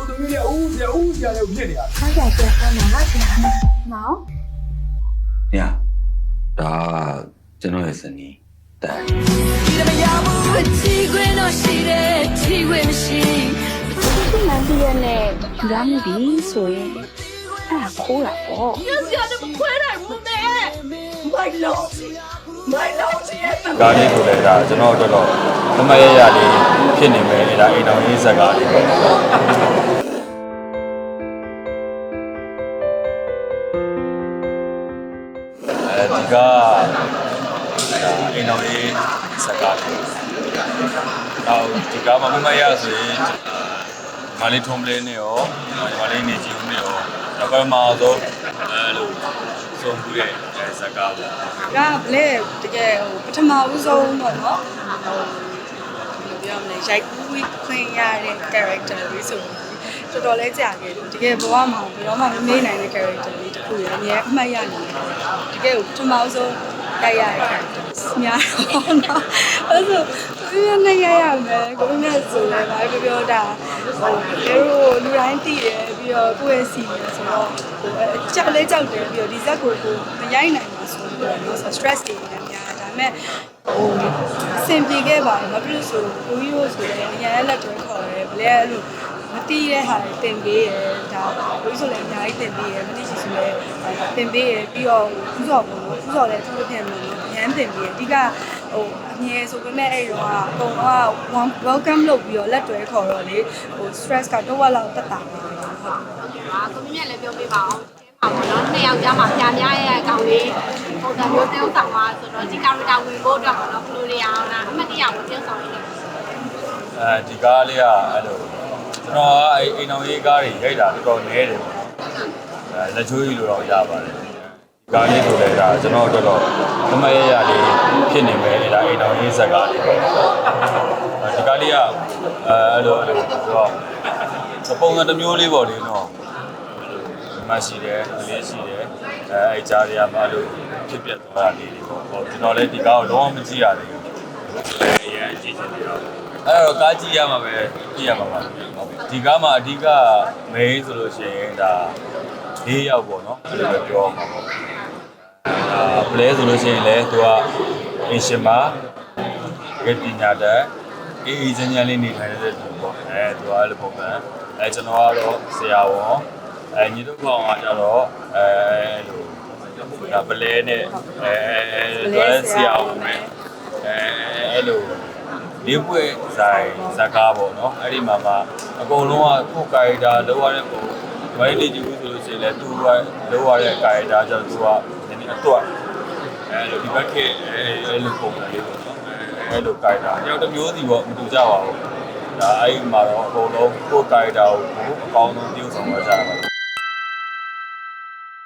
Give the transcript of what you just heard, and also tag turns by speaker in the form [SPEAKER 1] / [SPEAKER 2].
[SPEAKER 1] ကိုသူမျိုးလေးဦးပြဦးပြလည်းဖြစ်နေတာ
[SPEAKER 2] ဟုတ်ကဲ့ပြန်ဖမ်းပါလားပြန်မောင်။
[SPEAKER 3] ညာဒါကျွန်တော်ရဲ့ဇနီးတန်
[SPEAKER 2] ချီခွင့်တော့ရှိတယ်ချီခွင့်မရှိဒီမှန်ပြည့်နဲ့ယူရမှုပြီဆိုရင်အဲ့ဒါခိုးတာပေါ့
[SPEAKER 4] ကားလေးဆိုလည်းဒါကျွန်တော်တို့တော့မမရရလေးဖြစ်နေမယ်ဒါအိမ်တော်ရေးဇက်ကားလေးပေါ့ အဲဒီကဒါအိမ်တော်ရေးဇက်ကားလေးတော့ဒီကားမှာမမရဆိုရင်မလေးထုံးပလေးနဲ့ရောမလေးနေကြည့်ဦးနဲ့ရောဒါပေမဲ့တော့အဲလိုစုံဘူးရဲ့ဇက်ကားပေါ့
[SPEAKER 5] ဒါကဘလဲတကယ်ဟိုပထမဦးဆုံးပေါ့နော်ဟိုဘယ်လိုပြောမလဲရိုက်ကူးခွင့်ရတဲ့ character လေးဆိုတော် တော်လေးကြာခဲ့တယ်တကယ်ဘဝမှာဘယ်တော့မှမမေ့နိုင်တဲ့ character လေးတစ်ခုရယ်အများအမှတ်ရနေတယ်တကယ်ကိုပထမဦးဆုံးတိုက်ရတဲ့ character များတော့နော်အဲ့ဆိုဒီနေ့ရရမယ်ကိုမြတ်ဆိုလဲဘာပြောပြောတာဟိုလေတို့လူတိုင်းတည်တယ်ပြီးတော့ကိုယ့်ရဲ့စီတယ်ဆိုတော့ဟိုကြောက်လဲကြောက်တယ်ပြီးတော့ဒီဇက်ကိုကိုမရိုက်နိုင်ပါဆိုတော့နော် stress တွေလည်းများဒါပေမဲ့ဟိုအဆင်ပြေခဲ့ပါတယ်ဘာဖြစ်လို့ဆိုကိုကြီးတို့ဆိုလည်းအရင်လက်တွဲခေါ်တယ်ဘလဲအဲ့လို မတီးတဲ့ဟာတွေတင်ပေးရဒါကိုကြီးဆိုလည်းအများကြီးတင်ပေးရမတီးချင်ဆိုလည်းတင်ပေးရပြီးတော့ဥစော်ပုံဥစော်လည်းသူ့ဖြစ်မှာနော်အရန်တင်ပေးရအဓိကဟိုအငယ်ဆိုပေမဲ့အဲ့တော့အကုန်လုံးက one welcome လုပ်ပြီးတော့လက်တွဲခေါ်တော့လေဟို stress ကတော့ဝက်လောက်တက်တာပါဟုတ်
[SPEAKER 6] ပါကိုမြင့်လည်းပြောပြပါအောင်အဲမှာပေါ့နော်နှစ်ယောက်ကြားမှာပြာများရဲ့အကောင်လေးပုံစံမျိုး tiêu ဆောင်သွားဆိုတော့ဒီ character ဝင်ဖို့အတွက်ပေါ့နော်ဘလိုတွေအောင်လားအမှတ်တရကို tiêu ဆောင်နေတယ်
[SPEAKER 4] အဲဒီကားလေးကအဲ့လို ကျွန်တော်ကအဲ့အိမ်တော်ရေးကားတွေရိုက်တာတော်တော်နည်းတယ်ပေါ့နော်အဲလက်ချိုးကြီးလိုတော့ရပါတယ်ဒီကားလေးဆိုလည်းဒါကျွန်တော်တို့တော့မမရရလေးဖြစ်နေမယ်ဒါအိမ်တော်ရေးဇက်ကားလေးပေါ့ဒီကားလေးကအဲအဲ့လိုအဲ့လိုဆိုတော့ပုံစံတစ်မျိုးလေးပေါ့လေနော်မရှိတယ်အလေးရှိတယ်အဲအဲ့ကြားရမှာလို့ဖြစ်ပြသွားတာလေးတွေပေါ့ဟောကျွန်တော်လည်းဒီကားကိုလုံးဝမကြည့်ရသေးဘူး အဲရအကြည့်ချင်တယ်တော့အဲ့တော့ကားကြည့်ရမှာပဲကြည့်ရမှာပါဒီကားမှာအဓိက main ဆိုလို့ရှိရင်ဒါ၄ယောက်ပေါ့နော်အဲ့လိုပဲပြောမှာပေါ့အာပလဲဆိုလို့ရှိရင်လည်းသူကအင်ရှင်မာကပညာတတ်အေးအေးချမ်းချမ်းလေးနေထိုင်တဲ့သူပေါ့အဲသူကအဲ့လိုပုံစံအဲကျွန်တော်ကတော့ဆရာဝန်အဲညီတို့ကောင်ကကြတော့အဲအဲ့လိုဒါပလဲနဲ့အဲအဲသူကလည်းဆရာဝန်ပဲအဲအဲ့လို လေးပွဲဆိုင်ဇာကားပေါ့နော်အဲ့ဒီမှာမှအကုန်လုံးကကိုယ်ကာရီတာလောက်ရတဲ့ပုံဝိုင်းလေးကြည့်ဘူးဆိုလို့ရှိရင်လည်းသူကလောက်ရတဲ့ကာရီတာကျတော့သူကနည်းနည်းအတွတ်အဲ့လိုဒီဘက်ကအဲအဲ့လိုပုံစံလေးပေါ့နော်အဲအဲ့လိုကာရီတာတယောက်တစ်မျိုးစီပေါ့မတူကြပါဘူးဒါအဲ့ဒီမှာတော့အကုန်လုံးကိုယ်ကာရီတာကိုအကောင်းဆုံးပြုဆောင်ရကြပါမယ်